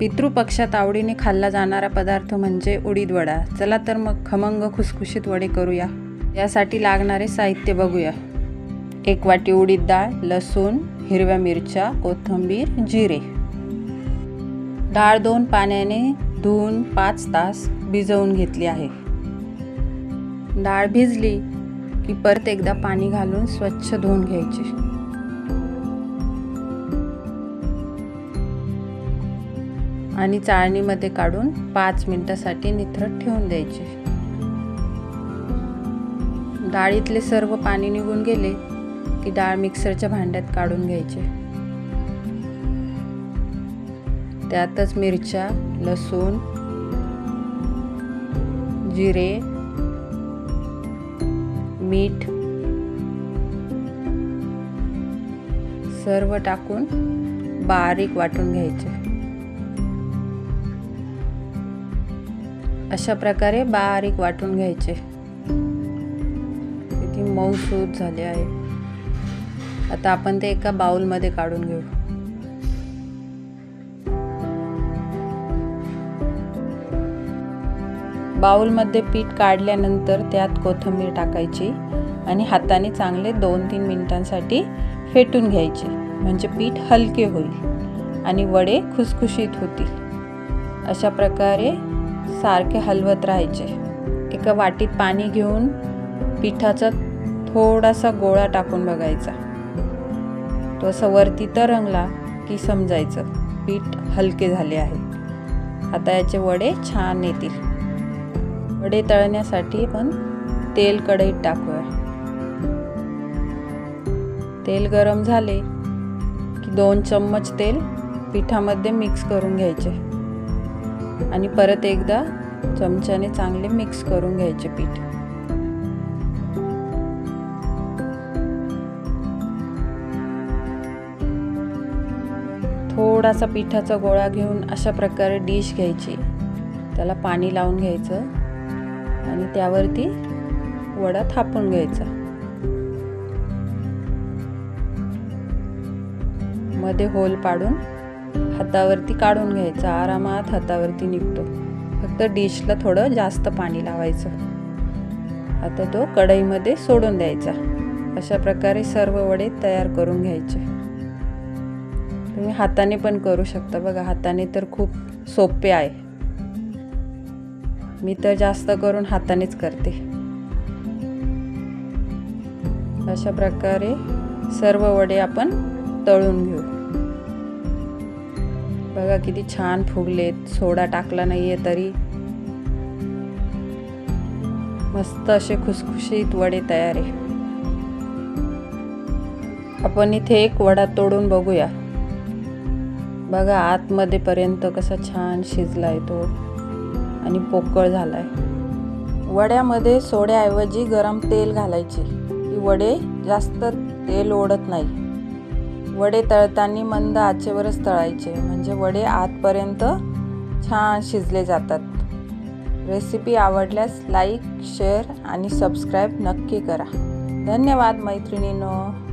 पितृपक्षात आवडीने खाल्ला जाणारा पदार्थ म्हणजे उडीद वडा चला तर मग खमंग खुसखुशीत वडे करूया. यासाठी लागणारे साहित्य बघूया. एक वाटी उडीद डाळ लसूण हिरव्या मिरच्या कोथिंबीर जिरे. डाळ दोन पाण्याने धुवून पाच तास भिजवून घेतली आहे. डाळ भिजली की परत एकदा पाणी घालून स्वच्छ धुवून घ्यायची. आणि चाळणीमध्ये काढून पाच मिनटासाठी निथरट ठेवून द्यायचे. डाळीतले सर्व पाणी निघून गेले की डाळ मिक्सरच्या भांड्यात काढून घ्यायचे. त्यातच मिरच्या लसूण जिरे मीठ सर्व टाकून बारीक वाटून घ्यायचे. अशा प्रकारे बारीक वाटून घ्यायचे. किती मऊसूद झाले आहे. आता आपण ते एका बाउलमध्ये काढून घेऊ. बाउलमध्ये पीठ काढल्यानंतर त्यात कोथिंबीर टाकायची आणि हाताने चांगले दोन तीन मिनिटांसाठी फेटून घ्यायचे. म्हणजे पीठ हलके होईल आणि वडे खुसखुशीत होतील. अशा प्रकारे सारखे हलवत राहायचे. एका वाटीत पाणी घेऊन पिठाचा थोडासा गोळा टाकून बघायचा. तो असं वरती तर रंगला की समजायचं पीठ हलके झाले आहे. आता याचे वडे छान येतील. वडे तळण्यासाठी पण तेल कढईत टाकूया. तेल गरम झाले की दोन चम्मच तेल पिठामध्ये मिक्स करून घ्यायचे. आणि परत एकदा चमच्याने चांगले मिक्स करून घ्यायचे पीठ. थोडासा पिठाचा गोळा घेऊन अशा प्रकारे डिश घ्यायची. त्याला पाणी लावून घ्यायचं आणि त्यावरती वडा थापून घ्यायचा. मध्ये होल पाडून हातावरती काढून घ्यायचा. आरामात हातावरती निघतो. फक्त डिशला थोडं जास्त पाणी लावायचं. आता तो कढईमध्ये सोडून द्यायचा. अशा प्रकारे सर्व वडे तयार करून घ्यायचे. तुम्ही हाताने पण करू शकता. बघा हाताने तर खूप सोपे आहे. मी तर जास्त करून हातानेच करते. अशा प्रकारे सर्व वडे आपण तळून घेऊ. बघा किती छान फुगलेत. सोडा टाकला नाही आहे तरी. मस्त असे खुसखुशीत वडे तयार आहे. आपण इथे एक वडा तोडून बघूया. बघा आतमध्ये पर्यंत कसा छान शिजलाय तो. आणि पोकळ झालाय. वड्यामध्ये सोड्याऐवजी गरम तेल घालायचे. ही वडे जास्त तेल ओढत नाही. वडे तळताना मंद आचेवरच तळायचे. म्हणजे वडे आतपर्यंत छान शिजले जातात. रेसिपी आवडल्यास लाईक शेअर आणि सबस्क्राईब नक्की करा. धन्यवाद मैत्रिणींनो.